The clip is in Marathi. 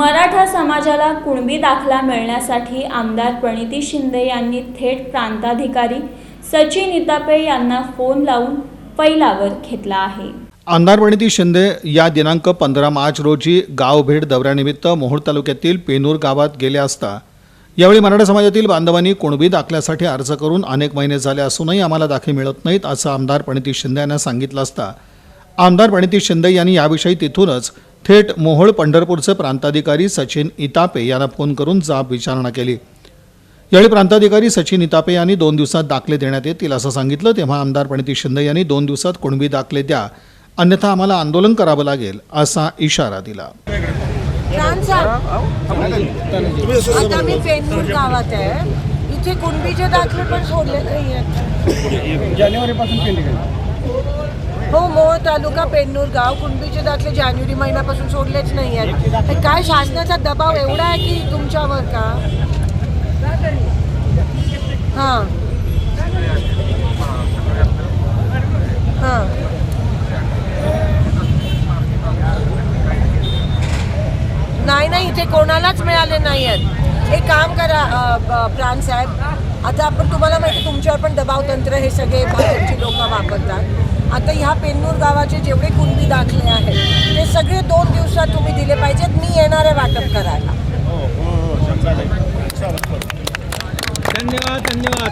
मराठा समाजाला कुणबी दाखला मिळण्यासाठी आमदार प्रणिती शिंदे यांनी थेट प्रांताधिकारी सचिन इतापे यांना फोन लावून फैलावर घेतला आहे. आमदार प्रणिती शिंदे या दिनांक पंधरा मार्च रोजी गाव भेट दौऱ्यानिमित्त मोहोळ तालुक्यातील पेनूर गावात गेले असता यावेळी मराठा समाजातील बांधवांनी कुणबी दाखल्यासाठी अर्ज करून अनेक महिने झाले असूनही आम्हाला दाखले मिळत नाहीत असं आमदार प्रणिती शिंदे यांना सांगितलं असता आमदार प्रणिती शिंदे यांनी याविषयी तिथूनच थेट मोहोळ पंढरपूरचे प्रांताधिकारी सचिन इतापे यांना फोन करून जाब विचारणा केली. यावेळी प्रांताधिकारी सचिन इतापे यांनी दोन दिवसात दाखले देण्यात येतील असं सांगितलं. तेव्हा आमदार प्रणिती शिंदे यांनी दोन दिवसात कुणबी दाखले द्या. अन्यथा आम्हाला आंदोलन करावं लागेल असा इशारा दिला. छान साहेब आता मी पेनपूर गावात आहे. इथे कुणबीचे दाखले पण सोडले नाही जानेवारीपासून हो मोह तालुका पेन्नूर गाव. कुणबीचे दाखले जानेवारी महिन्यापासून सोडलेच नाही आहेत. काय शासनाचा दबाव एवढा आहे की तुमच्यावर का? हां. हां. नाही नाही इथे कोणालाच मिळाले नाही आहेत. एक काम करा प्राण साहेब. आता आपण तुम्हाला माहिती तुमच्यावर पण दबाव तंत्र हे सगळे बाहेरची लोक वापरतात. आता ह्या पेन्नूर गावाचे जेवढे कुणबी दाखले आहेत ते सगळे दोन दिवसात तुम्ही दिले पाहिजेत. मी येणार आहे वाटप करायला धन्यवाद धन्यवाद.